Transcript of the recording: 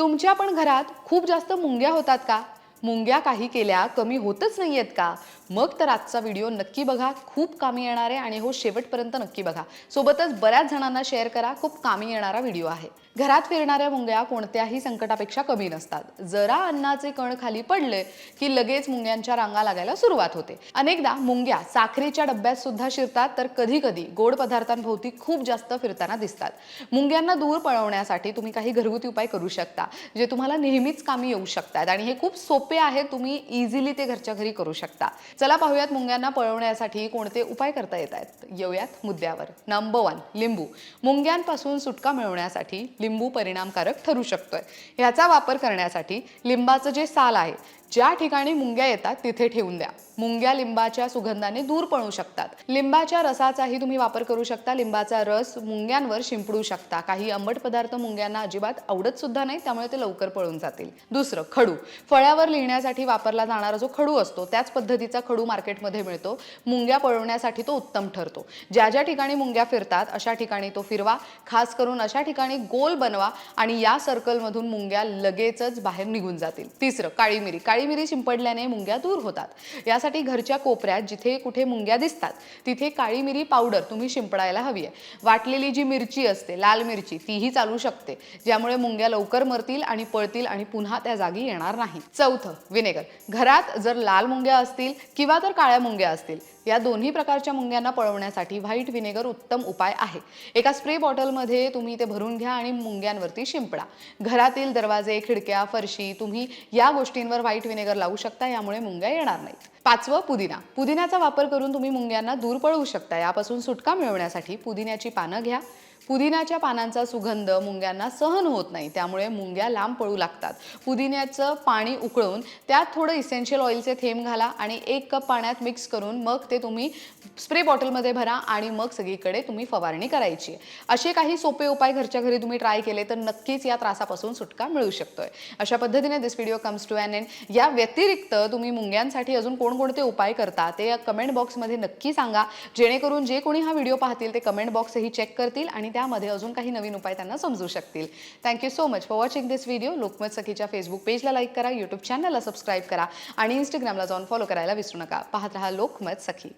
तुमच्या पण घरात खूप जास्त मुंग्या होतात का? मुंग्या काही केल्या कमी होतच नाही आहेत का? मग तर आजचा व्हिडिओ नक्की बघा. खूप कामी येणार आहे आणि हो शेवटपर्यंत नक्की बघा. सोबतच बऱ्याच जणांना शेअर करा. खूप कामी येणारा व्हिडिओ आहे. घरात फिरणाऱ्या मुंग्या कोणत्याही संकटापेक्षा कमी नसतात. जरा अन्नाचे कण खाली पडले की लगेच मुंग्यांच्या रांगा लागायला सुरुवात होते. अनेकदा मुंग्या साखरेच्या डब्यात सुद्धा शिरतात तर कधी कधी गोड पदार्थांभोवती खूप जास्त फिरताना दिसतात. मुंग्यांना दूर पळवण्यासाठी तुम्ही काही घरगुती उपाय करू शकता जे तुम्हाला नेहमीच कामी येऊ शकतात. आणि हे खूप सोपं आहे तुम्ही इझिली ते घरच्या घरी करू शकता. चला पाहूयात मुंग्यांना पळवण्यासाठी कोणते उपाय करता येत आहेत. येऊयात मुद्द्यावर. नंबर वन लिंबू. मुंग्यांपासून सुटका मिळवण्यासाठी लिंबू परिणामकारक ठरू शकतोय. ह्याचा वापर करण्यासाठी लिंबाचं जे साल आहे ज्या ठिकाणी मुंग्या येतात तिथे ठेवून द्या. मुंग्या लिंबाच्या सुगंधाने दूर पळू शकतात. लिंबाच्या रसाचाही तुम्ही वापर करू शकता. लिंबाचा रस मुंग्यांवर शिंपडू शकता. काही आंबट पदार्थ मुंग्यांना अजिबात आवडत सुद्धा नाही त्यामुळे ते लवकर पळून जातील. दुसरं खडू. फळ्यावर लिहिण्यासाठी वापरला जाणारा जो खडू असतो त्याच पद्धतीचा खडू मार्केटमध्ये मिळतो. मुंग्या पळवण्यासाठी तो उत्तम ठरतो. ज्या ज्या ठिकाणी मुंग्या फिरतात अशा ठिकाणी तो फिरवा. खास करून अशा ठिकाणी गोल बनवा आणि या सर्कलमधून मुंग्या लगेचच बाहेर निघून जातील. तिसरं काळी मिरी. काळी मिरी शिंपडल्याने मुंग्या दूर होतात. यासाठी घरच्या कोपऱ्यात जिथे कुठे मुंग्या दिसतात तिथे काळी मिरी पावडर तुम्ही शिंपडायला हवी आहे वाटलेली जी मिरची असते लाल मिरची तीही चालू शकते. ज्यामुळे मुंग्या लवकर मरतील आणि पळतील आणि पुन्हा त्या जागी येणार नाही चौथं विनेगर. घरात जर लाल मुंग्या असतील किंवा तर काळ्या मुंग्या असतील या दोन्ही प्रकारच्या मुंग्यांना पळवण्यासाठी व्हाईट विनेगर उत्तम उपाय आहे. एका स्प्रे बॉटलमध्ये तुम्ही ते भरून घ्या आणि मुंग्यांवरती शिंपडा. घरातील दरवाजे खिडक्या फरशी तुम्ही या गोष्टींवर व्हाईट विनेगर लावू शकता यामुळे मुंग्या येणार नाहीत. पाचवं पुदिना. पुदिन्याचा वापर करून तुम्ही मुंग्यांना दूर पळवू शकता. यापासून सुटका मिळवण्यासाठी पुदिन्याची पानं घ्या. पुदिन्याच्या पानांचा सुगंध मुंग्यांना सहन होत नाही त्यामुळे मुंग्या लांब पळू लागतात. पुदिन्याचं पाणी उकळून त्यात थोडं इसेन्शियल ऑइलचे थेंब घाला आणि एक कप पाण्यात मिक्स करून मग ते तुम्ही स्प्रे बॉटलमध्ये भरा आणि मग सगळीकडे तुम्ही फवारणी करायची. असे काही सोपे उपाय घरच्या घरी तुम्ही ट्राय केले तर नक्कीच या त्रासापासून सुटका मिळू शकतोय. अशा पद्धतीने this video comes to an end या व्यतिरिक्त तुम्ही मुंग्यांसाठी अजून कोणकोणते उपाय करता ते कमेंट बॉक्समध्ये नक्की सांगा. जेणेकरून जे कोणी हा व्हिडिओ पाहतील ते कमेंट बॉक्सही चेक करतील आणि आणि त्यामध्ये अजून काही नवीन उपाय त्यांना समजू शकतील. Thank you so much for watching this video Lokmat सखीच्या Facebook पेजला लाईक करा यूट्यूब चॅनलला सबस्क्राईब करा आणि इंस्टाग्रामला जाऊन फॉलो करायला विसरू नका. पाहत रहा लोकमत सखी.